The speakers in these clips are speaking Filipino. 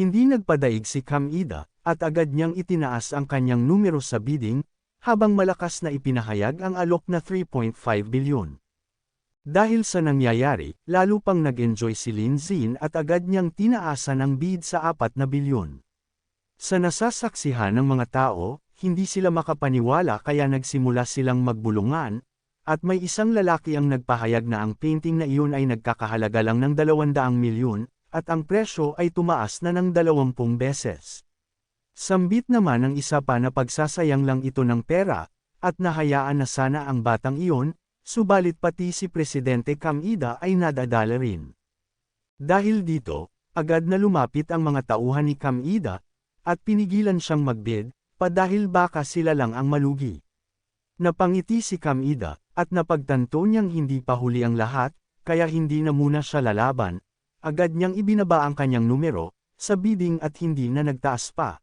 Hindi nagpadaig si Kamida, at agad niyang itinaas ang kanyang numero sa bidding, habang malakas na ipinahayag ang alok na 3.5 bilyon. Dahil sa nangyayari, lalo pang nag-enjoy si Lin Zin at agad niyang tinaasan ang bid sa 4 na bilyon. Sa nasasaksihan ng mga tao, hindi sila makapaniwala kaya nagsimula silang magbulungan, at may isang lalaki ang nagpahayag na ang painting na iyon ay nagkakahalaga lang ng 200 milyon, at ang presyo ay tumaas na ng 20 beses. Sambit naman ang isa pa na pagsasayang lang ito ng pera, at nahayaan na sana ang batang iyon, subalit pati si Presidente Kamida ay nadadala rin. Dahil dito, agad na lumapit ang mga tauhan ni Kamida, at pinigilan siyang magbid, padahil baka sila lang ang malugi. Napangiti si Kamida, at napagtanto niyang hindi pa huli ang lahat, kaya hindi na muna siya lalaban, agad niyang ibinaba ang kanyang numero, sa bidding at hindi na nagtaas pa.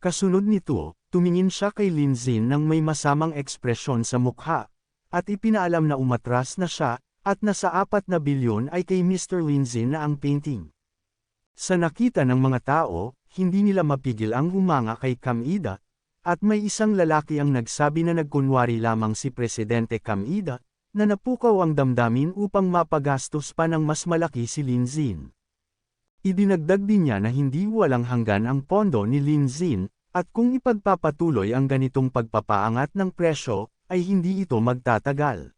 Kasunod nito, tumingin siya kay Linzin ng may masamang ekspresyon sa mukha, at ipinaalam na umatras na siya, at nasa apat na bilyon ay kay Mr. Linzin na ang painting. Sa nakita ng mga tao, hindi nila mapigil ang humanga kay Kamida, at may isang lalaki ang nagsabi na nagkunwari lamang si Presidente Kamida, na napukaw ang damdamin upang mapagastos pa ng mas malaki si Linzin. Idinagdag din niya na hindi walang hanggan ang pondo ni Linzin, at kung ipagpapatuloy ang ganitong pagpapaangat ng presyo, ay hindi ito magtatagal.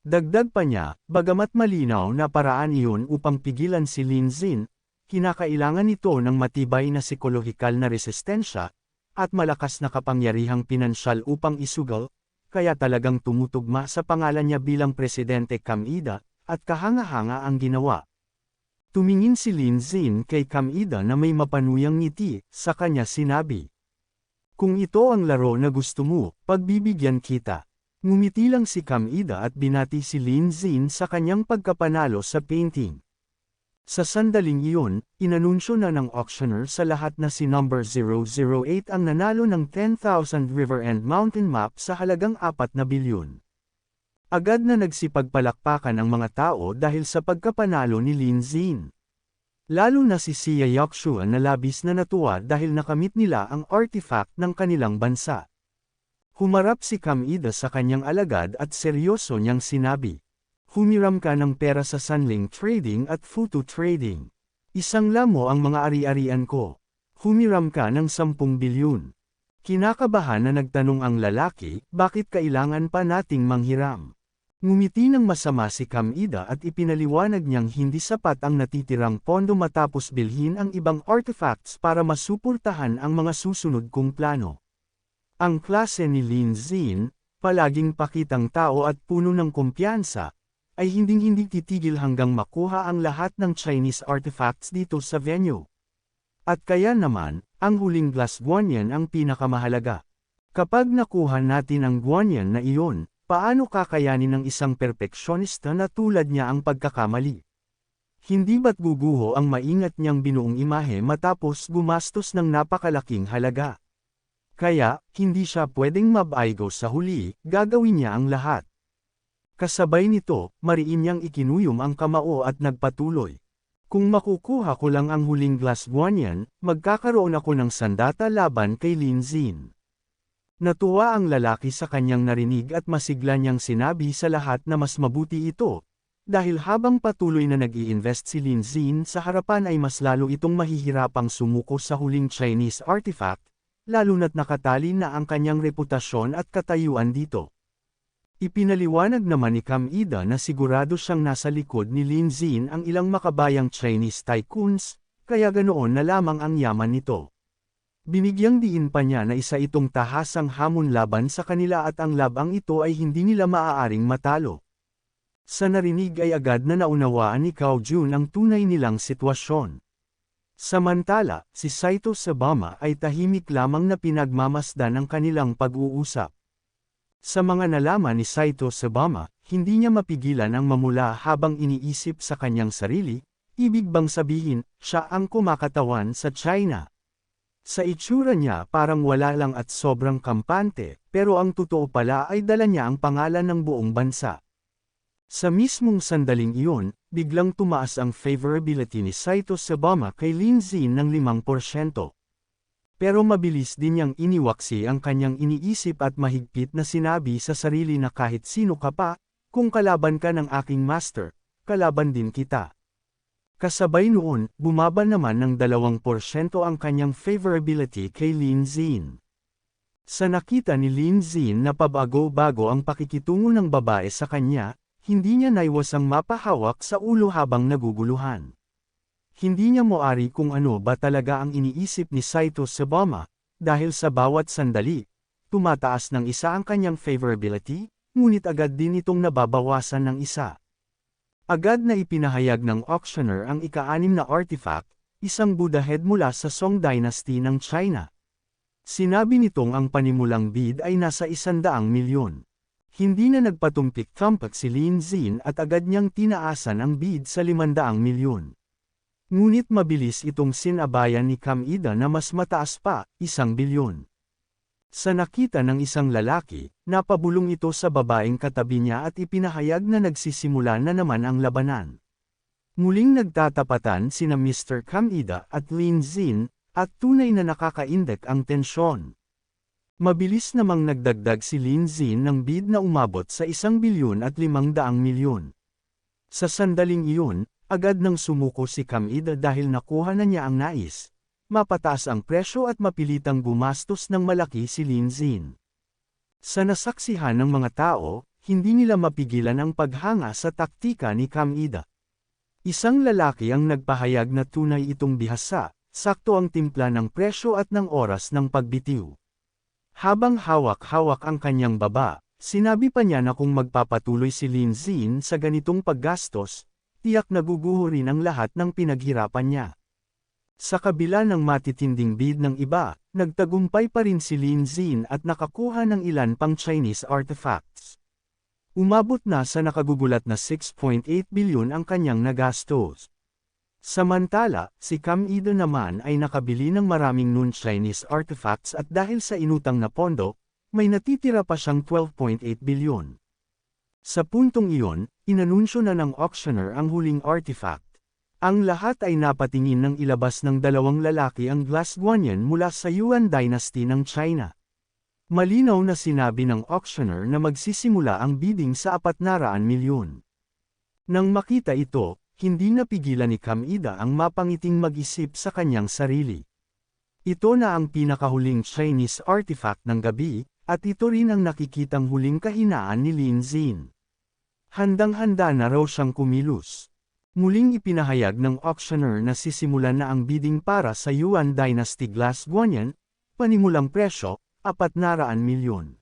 Dagdag pa niya, bagamat malinaw na paraan iyon upang pigilan si Linzin, kinakailangan nito ng matibay na psikolohikal na resistensya, at malakas na kapangyarihang pinansyal upang isugal, kaya talagang tumutugma sa pangalan niya bilang Presidente Kamida, at kahanga-hanga ang ginawa. Tumingin si Lin Zin kay Kamida na may mapanuyang ngiti, sa kanya sinabi. Kung ito ang laro na gusto mo, pagbibigyan kita. Ngumiti lang si Kamida at binati si Lin Zin sa kanyang pagkapanalo sa painting. Sa sandaling iyon, inanunsyo na ng auctioneer sa lahat na si number 008 ang nanalo ng 10,000 river and mountain map sa halagang 4 na bilyon. Agad na nagsipagpalakpakan ang mga tao dahil sa pagkapanalo ni Lin Zin. Lalo na si Sia Yakshuan na labis na natuwa dahil nakamit nila ang artifact ng kanilang bansa. Humarap si Kamida sa kanyang alagad at seryoso niyang sinabi. Humiram ka ng pera sa Sunling Trading at Futu Trading. Isang lamo ang mga ari-arian ko. Humiram ka ng 10 bilyon. Kinakabahan na nagtanong ang lalaki, bakit kailangan pa nating manghiram? Ngumiti ng masama si Kamida at ipinaliwanag niyang hindi sapat ang natitirang pondo matapos bilhin ang ibang artifacts para masuportahan ang mga susunod kong plano. Ang klase ni Lin Zin, palaging pakitang tao at puno ng kumpiyansa, ay hinding-hindi titigil hanggang makuha ang lahat ng Chinese artifacts dito sa venue. At kaya naman, ang huling glass guanyan ang pinakamahalaga. Kapag nakuha natin ang guanyan na iyon, Paano kakayanin ng isang perpeksyonista na tulad niya ang pagkakamali? Hindi ba't guguho ang maingat niyang binuong imahe matapos gumastos ng napakalaking halaga? Kaya, hindi siya pwedeng mabaygo sa huli, gagawin niya ang lahat. Kasabay nito, mariin niyang ikinuyom ang kamao at nagpatuloy. Kung makukuha ko lang ang huling glass guanyan, magkakaroon ako ng sandata laban kay Lin Zin. Natuwa ang lalaki sa kanyang narinig at masigla niyang sinabi sa lahat na mas mabuti ito, dahil habang patuloy na nag invest si Lin Zin sa harapan ay mas lalo itong mahihirapang sumuko sa huling Chinese artifact, lalo na't nakatali na ang kanyang reputasyon at katayuan dito. Ipinaliwanag naman ni Kamida na sigurado siyang nasa likod ni Lin Zin ang ilang makabayang Chinese tycoons, kaya ganoon na lamang ang yaman nito. Binigyang diin pa niya na isa itong tahasang hamon laban sa kanila at ang labang ito ay hindi nila maaaring matalo. Sa narinig ay agad na naunawaan ni Cao Jun ang tunay nilang sitwasyon. Samantala, si Saito Sabama ay tahimik lamang na pinagmamasdan ang kanilang pag-uusap. Sa mga nalaman ni Saito Sabama, hindi niya mapigilan ang mamula habang iniisip sa kanyang sarili, ibig bang sabihin, siya ang kumakatawan sa China. Sa itsura niya parang wala lang at sobrang kampante, pero ang totoo pala ay dala niya ang pangalan ng buong bansa. Sa mismong sandaling iyon, biglang tumaas ang favorability ni Saito Sabama kay Lin Zin ng 5%. Pero mabilis din niyang iniwaksi ang kanyang iniisip at mahigpit na sinabi sa sarili na kahit sino ka pa, kung kalaban ka ng aking master, kalaban din kita. Kasabay noon, bumaba naman ng 2% ang kanyang favorability kay Lin Zin. Sa nakita ni Lin Zin na pabago-bago ang pakikitungo ng babae sa kanya, hindi niya naiwasang mapahawak sa ulo habang naguguluhan. Hindi niya moari kung ano ba talaga ang iniisip ni Saito Sabama, dahil sa bawat sandali, tumataas ng isa ang kanyang favorability, ngunit agad din itong nababawasan ng isa. Agad na ipinahayag ng auctioneer ang ika-anim na artifact, isang Buddha head mula sa Song Dynasty ng China. Sinabi nitong ang panimulang bid ay nasa isandaang milyon. Hindi na nagpatumpik-tumpak si Lin Zin at agad niyang tinaasan ang bid sa limandaang milyon. Ngunit mabilis itong sinabayan ni Kamida na mas mataas pa, isang bilyon. Sa nakita ng isang lalaki, napabulong ito sa babaeng katabi niya at ipinahayag na nagsisimula na naman ang labanan. Muling nagtatapatan sina Mr. Kamida at Lin Zin, at tunay na nakakaindek ang tensyon. Mabilis namang nagdagdag si Lin Zin ng bid na umabot sa isang bilyon at limang daang milyon. Sa sandaling iyon, Agad nang sumuko si Kamida dahil nakuha na niya ang nais. Mapataas ang presyo at mapilitang gumastos ng malaki si Lin Zin. Sa nasaksihan ng mga tao, hindi nila mapigilan ang paghanga sa taktika ni Kamida. Isang lalaki ang nagpahayag na tunay itong bihasa, sakto ang timpla ng presyo at ng oras ng pagbitiw. Habang hawak-hawak ang kanyang baba, sinabi pa niya na kung magpapatuloy si Lin Zin sa ganitong paggastos, tiyak naguguho rin ang lahat ng pinaghirapan niya. Sa kabila ng matitinding bid ng iba, nagtagumpay pa rin si Lin Zin at nakakuha ng ilan pang Chinese artifacts. Umabot na sa nakagugulat na 6.8 bilyon ang kanyang nagastos. Samantala, si Cam Ida naman ay nakabili ng maraming non-Chinese artifacts at dahil sa inutang na pondo, may natitira pa siyang 12.8 bilyon. Sa puntong iyon, inanunsyo na ng auctioneer ang huling artifact. Ang lahat ay napatingin ng ilabas ng dalawang lalaki ang glass guanyan mula sa Yuan Dynasty ng China. Malinaw na sinabi ng auctioneer na magsisimula ang bidding sa 400 milyon. Nang makita ito, hindi napigilan ni Kamida ang mapangiting mag-isip sa kanyang sarili. Ito na ang pinakahuling Chinese artifact ng gabi, at ito rin ang nakikitang huling kahinaan ni Lin Zin. Handang-handa na raw siyang kumilos. Muling ipinahayag ng auctioneer na sisimulan na ang bidding para sa Yuan Dynasty Glass Guanyan, panimulang presyo, 400 milyon.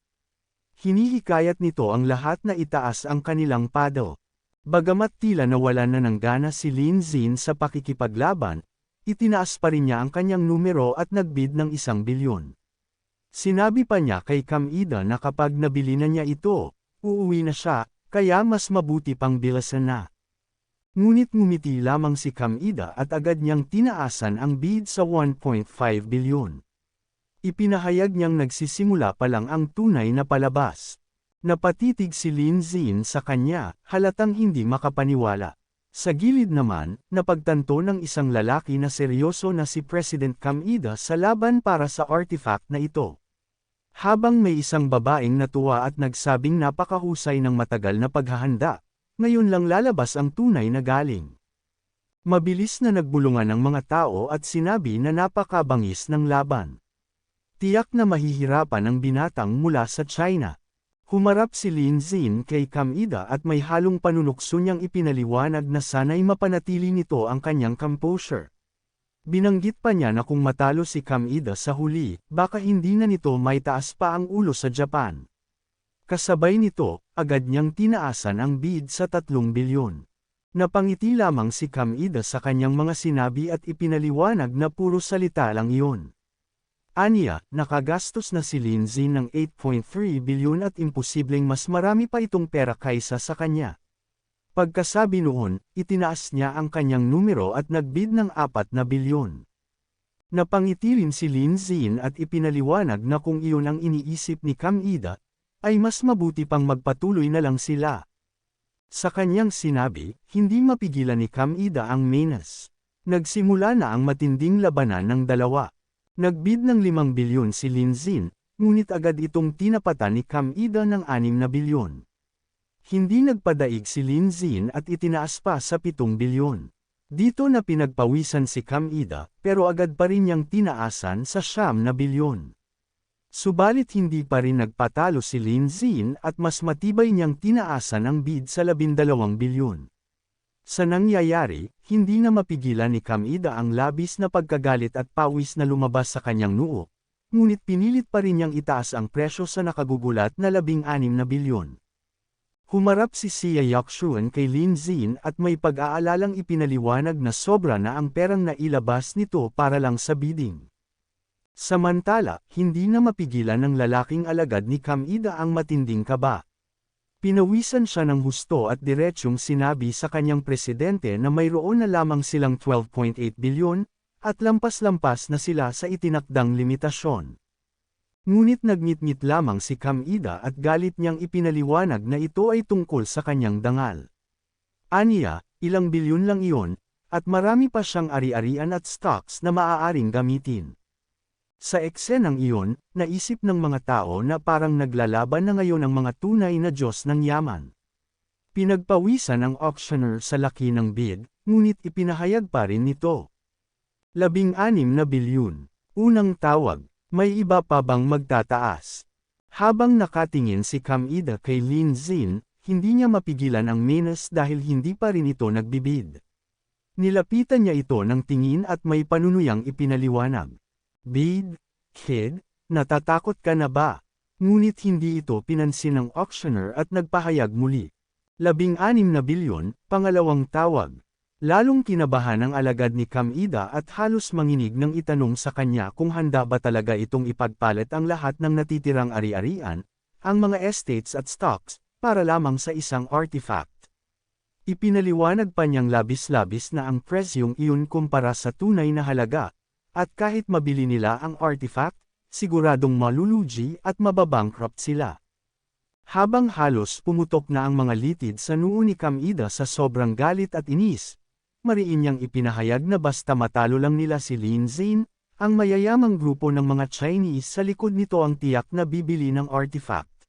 Hinihikayat nito ang lahat na itaas ang kanilang paddle. Bagamat tila nawala na ng gana si Lin Zin sa pakikipaglaban, itinaas pa rin niya ang kanyang numero at nagbid ng isang bilyon. Sinabi pa niya kay Kamida na kapag nabili na niya ito, uuwi na siya, kaya mas mabuti pang bilasan na. Ngunit ngumiti lamang si Kamida at agad niyang tinaasan ang bid sa 1.5 bilyon. Ipinahayag niyang nagsisimula pa lang ang tunay na palabas. Napatitig si Lin Zin sa kanya, halatang hindi makapaniwala. Sa gilid naman, napagtanto ng isang lalaki na seryoso na si President Kamida sa laban para sa artifact na ito. Habang may isang babaeng natuwa at nagsabing napakahusay ng matagal na paghahanda, ngayon lang lalabas ang tunay na galing. Mabilis na nagbulungan ang mga tao at sinabi na napakabangis ng laban. Tiyak na mahihirapan ang binatang mula sa China. Humarap si Lin Zin kay Kamida at may halong panunukso niyang ipinaliwanag na sana'y mapanatili nito ang kanyang composure. Binanggit pa niya na kung matalo si Kamida sa huli, baka hindi na nito may taas pa ang ulo sa Japan. Kasabay nito, agad niyang tinaasan ang bid sa 3 bilyon. Napangiti lamang si Kamida sa kanyang mga sinabi at ipinaliwanag na puro salita lang iyon. Aniya, nakagastos na si Lindsay ng 8.3 bilyon at imposibleng mas marami pa itong pera kaysa sa kanya. Pagkasabi noon, itinaas niya ang kanyang numero at nagbid ng 4 na bilyon. Napangiti rin si Lin Zin at ipinaliwanag na kung iyon ang iniisip ni Kam Ida, ay mas mabuti pang magpatuloy na lang sila. Sa kanyang sinabi, hindi mapigilan ni Kamida ang Menas. Nagsimula na ang matinding labanan ng dalawa. Nagbid ng 5 bilyon si Linzin, ngunit agad itong tinapatan ni Kamida ng 6 na bilyon. Hindi nagpadaig si Linzin at itinaas pa sa 7 bilyon. Dito na pinagpawisan si Kamida, pero agad pa rin niyang tinaasan sa siyam na bilyon. Subalit hindi pa rin nagpatalo si Linzin at mas matibay niyang tinaasan ang bid sa 12 bilyon. Sa nangyayari, hindi na mapigilan ni Kamida ang labis na pagkagalit at pawis na lumabas sa kanyang noo, ngunit pinilit pa rin niyang itaas ang presyo sa nakagugulat na 16 na bilyon. Humarap si Sia Yakshuan kay Lin Zin at may pag-aalalang ipinaliwanag na sobra na ang perang nailabas nito para lang sa bidding. Samantala, hindi na mapigilan ng lalaking alagad ni Kamida ang matinding kaba. Pinawisan siya ng husto at diretsyong sinabi sa kanyang presidente na mayroon na lamang silang 12.8 bilyon, at lampas-lampas na sila sa itinakdang limitasyon. Ngunit nagngit-ngit lamang si Kamida at galit niyang ipinaliwanag na ito ay tungkol sa kanyang dangal. Aniya, ilang bilyon lang iyon, at marami pa siyang ari-arian at stocks na maaaring gamitin. Sa eksenang iyon, naisip ng mga tao na parang naglalaban na ngayon ang mga tunay na Diyos ng yaman. Pinagpawisan ang auctioneer sa laki ng bid, ngunit ipinahayag pa rin nito. Labing-anim na bilyon. Unang tawag, may iba pa bang magtataas? Habang nakatingin si Kamida kay Lin Zin, hindi niya mapigilan ang menas dahil hindi pa rin ito nagbibid. Nilapitan niya ito ng tingin at may panunuyang ipinaliwanag. Bid, kid, natatakot ka na ba? Ngunit hindi ito pinansin ng auctioneer at nagpahayag muli. Labing-anim na bilyon, pangalawang tawag. Lalong kinabahan ang alagad ni Kamida at halos manginig ng itanong sa kanya kung handa ba talaga itong ipagpalit ang lahat ng natitirang ari-arian, ang mga estates at stocks, para lamang sa isang artifact. Ipinaliwanag pa niyang labis-labis na ang presyong iyon kumpara sa tunay na halaga, at kahit mabili nila ang artifact, siguradong malulugi at mababankrupt sila. Habang halos pumutok na ang mga litid sa noo ni Kamida sa sobrang galit at inis, mariin niyang ipinahayag na basta matalo lang nila si Lin Zin, ang mayayamang grupo ng mga Chinese sa likod nito ang tiyak na bibili ng artifact.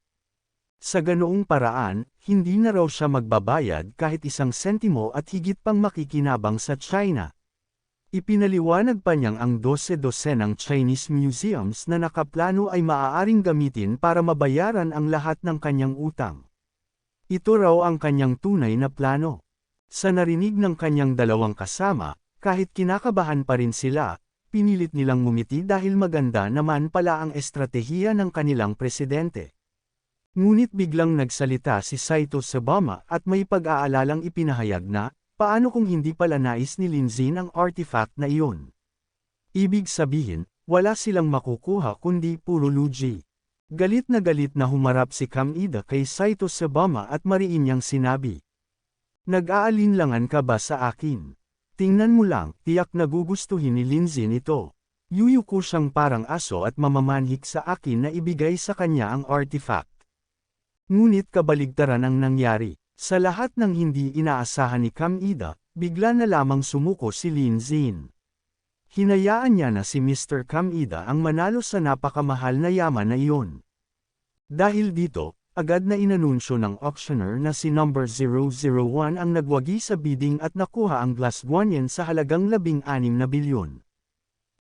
Sa ganoong paraan, hindi na raw siya magbabayad kahit isang sentimo at higit pang makikinabang sa China. Ipinaliwanag pa niyang ang 12-12 ng Chinese museums na nakaplano ay maaaring gamitin para mabayaran ang lahat ng kanyang utang. Ito raw ang kanyang tunay na plano. Sa narinig ng kanyang dalawang kasama, kahit kinakabahan pa rin sila, pinilit nilang ngumiti dahil maganda naman pala ang estratehiya ng kanilang presidente. Ngunit biglang nagsalita si Saito Sabama at may pag-aalalang ipinahayag na, paano kung hindi pala nais ni Linzin ang artifact na iyon? Ibig sabihin, wala silang makukuha kundi puro luji. Galit na galit na humarap si Kamida kay Saito Sabama at mariin niyang sinabi. Nag-aalinlangan ka ba sa akin? Tingnan mo lang, tiyak nagugustuhin ni Linzin ito. Yuyuko siyang parang aso at mamamanhik sa akin na ibigay sa kanya ang artifact. Ngunit kabaligtaran ang nangyari. Sa lahat ng hindi inaasahan ni Kamida, bigla na lamang sumuko si Linzin. Hinayaan niya na si Mr. Kamida ang manalo sa napakamahal na yaman na iyon. Dahil dito, Agad na inanunsyo ng auctioneer na si number 001 ang nagwagi sa bidding at nakuha ang glass guanyen sa halagang 16 na bilyon.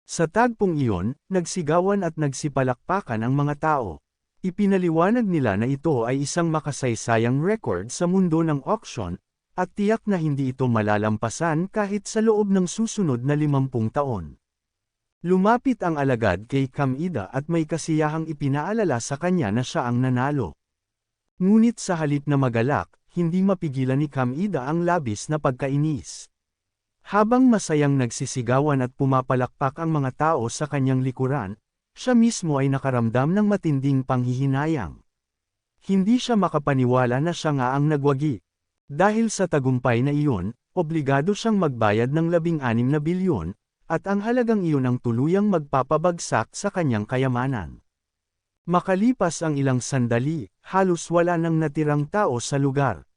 Sa tagpong iyon, nagsigawan at nagsipalakpakan ang mga tao. Ipinaliwanag nila na ito ay isang makasaysayang record sa mundo ng auction, at tiyak na hindi ito malalampasan kahit sa loob ng susunod na 50 taon. Lumapit ang alagad kay Kamida at may kasiyahang ipinaalala sa kanya na siya ang nanalo. Ngunit sa halip na magalak, hindi mapigilan ni Kamida ang labis na pagkainis. Habang masayang nagsisigawan at pumapalakpak ang mga tao sa kanyang likuran, siya mismo ay nakaramdam ng matinding panghihinayang. Hindi siya makapaniwala na siya nga ang nagwagi. Dahil sa tagumpay na iyon, obligado siyang magbayad ng labing-anim na bilyon, at ang halagang iyon ang tuluyang magpapabagsak sa kanyang kayamanan. Makalipas ang ilang sandali, halos wala nang natirang tao sa lugar.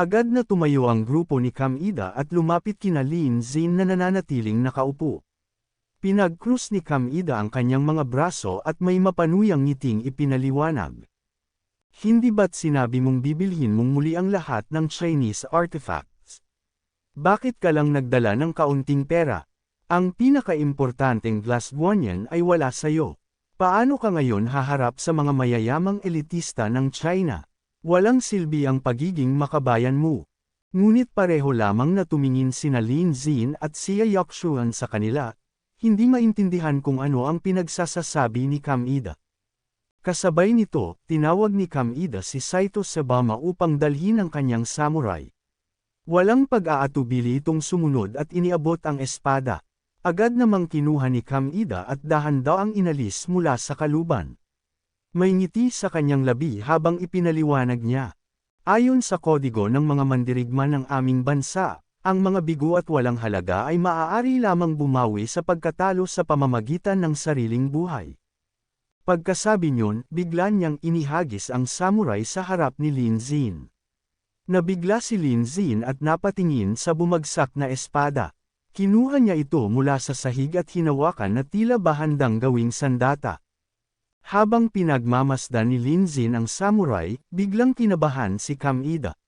Agad na tumayo ang grupo ni Kamida at lumapit kina Lin Zin na nananatiling nakaupo. Pinag-cruise ni Kamida ang kanyang mga braso at may mapanuyang ngiting ipinaliwanag. Hindi ba't sinabi mong bibilhin mong muli ang lahat ng Chinese artifacts? Bakit ka lang nagdala ng kaunting pera? Ang pinaka-importanteng glass guanyan ay wala sa'yo. Paano ka ngayon haharap sa mga mayayamang elitista ng China? Walang silbi ang pagiging makabayan mo. Ngunit pareho lamang na tumingin sina Lin Zin at Xia Yakshuan sa kanila, hindi maintindihan kung ano ang pinagsasasabi ni Kamida. Kasabay nito, tinawag ni Kamida si Saito Sabama upang dalhin ang kanyang samurai. Walang pag-aatubili itong sumunod at iniabot ang espada. Agad namang kinuha ni Kamida at dahan-daw ang inalis mula sa kaluban. May ngiti sa kanyang labi habang ipinaliwanag niya. Ayon sa kodigo ng mga mandirigma ng aming bansa, ang mga bigo at walang halaga ay maaari lamang bumawi sa pagkatalo sa pamamagitan ng sariling buhay. Pagkasabi niyon, bigla niyang inihagis ang samurai sa harap ni Lin Zin. Nabigla si Lin Zin at napatingin sa bumagsak na espada. Kinuha niya ito mula sa sahig at hinawakan na tila ba handang gawing sandata. Habang pinagmamasdan ni Lin Zin ang samurai, biglang kinabahan si Kamida.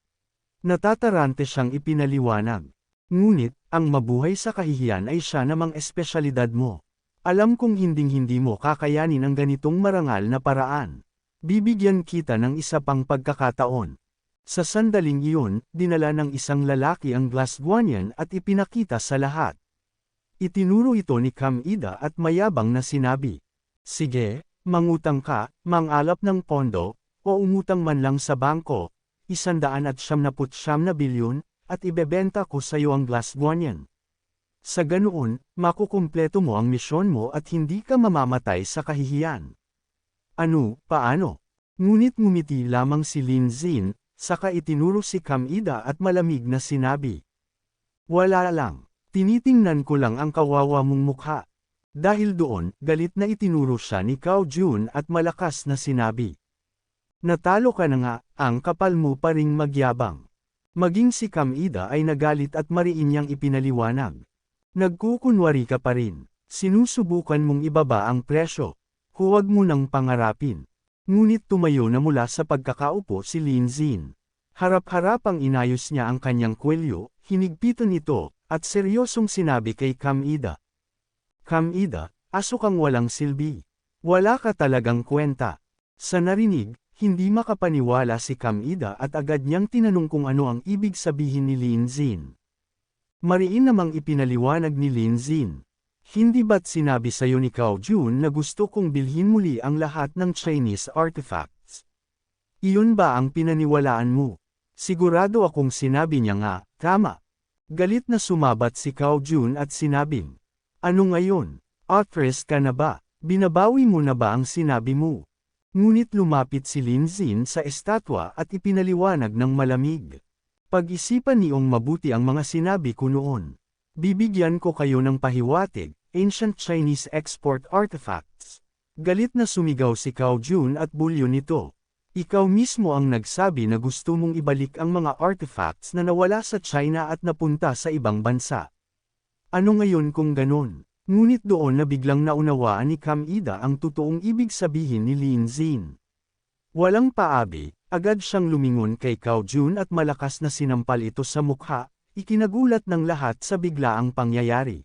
Natatarante siyang ipinaliwanag. Ngunit, ang mabuhay sa kahihiyan ay siya namang espesyalidad mo. Alam kong hinding-hindi mo kakayanin ang ganitong marangal na paraan. Bibigyan kita ng isa pang pagkakataon. Sa sandaling iyon, dinala ng isang lalaki ang glass guanyan at ipinakita sa lahat. Itinuro ito ni Kamida at mayabang na sinabi, Sige, mangutang ka, mangalap ng pondo, o umutang man lang sa bangko, isandaan at siyam na putsyam na bilyon, at ibebenta ko sa iyo ang glass guanyan. Sa ganoon, makukumpleto mo ang misyon mo at hindi ka mamamatay sa kahihiyan. Ano, paano? Ngunit ngumiti lamang si Lin Zin, saka itinuro si Kamida at malamig na sinabi. Wala lang, tinitingnan ko lang ang kawawa mong mukha. Dahil doon, galit na itinuro siya ni Cao Jun at malakas na sinabi. Natalo ka na nga, ang kapal mo pa ring magyabang. Maging si Kamida ay nagalit at mariin niyang ipinaliwanag. Nagkukunwari ka pa rin. Sinusubukan mong ibaba ang presyo. Huwag mo nang pangarapin. Ngunit tumayo na mula sa pagkakaupo si Lin Zin. Harap-harapang inayos niya ang kanyang kwelyo, hinigpitan ito, at seryosong sinabi kay Kamida. Kamida, aso kang walang silbi. Wala ka talagang kwenta. Sa narinig, hindi makapaniwala si Kamida at agad niyang tinanong kung ano ang ibig sabihin ni Lin Zin. Mariin namang ipinaliwanag ni Lin Zin. Hindi ba't sinabi sa'yo ni Cao Jun na gusto kong bilhin muli ang lahat ng Chinese artifacts? Iyon ba ang pinaniwalaan mo? Sigurado akong sinabi niya nga, tama. Galit na sumabat si Cao Jun at sinabing, Ano ngayon? Actress ka na ba? Binabawi mo na ba ang sinabi mo? Ngunit lumapit si Lin Zin sa estatwa at ipinaliwanag ng malamig. Pag-isipan niyong mabuti ang mga sinabi ko noon. Bibigyan ko kayo ng pahiwatig, Ancient Chinese Export Artifacts. Galit na sumigaw si Cao Jun at bulyo nito. Ikaw mismo ang nagsabi na gusto mong ibalik ang mga artifacts na nawala sa China at napunta sa ibang bansa. Ano ngayon kung ganon? Ngunit doon na biglang naunawaan ni Kamida ang totoong ibig sabihin ni Lin Zin. Walang paabi, agad siyang lumingon kay Cao Jun at malakas na sinampal ito sa mukha, ikinagulat ng lahat sa biglaang pangyayari.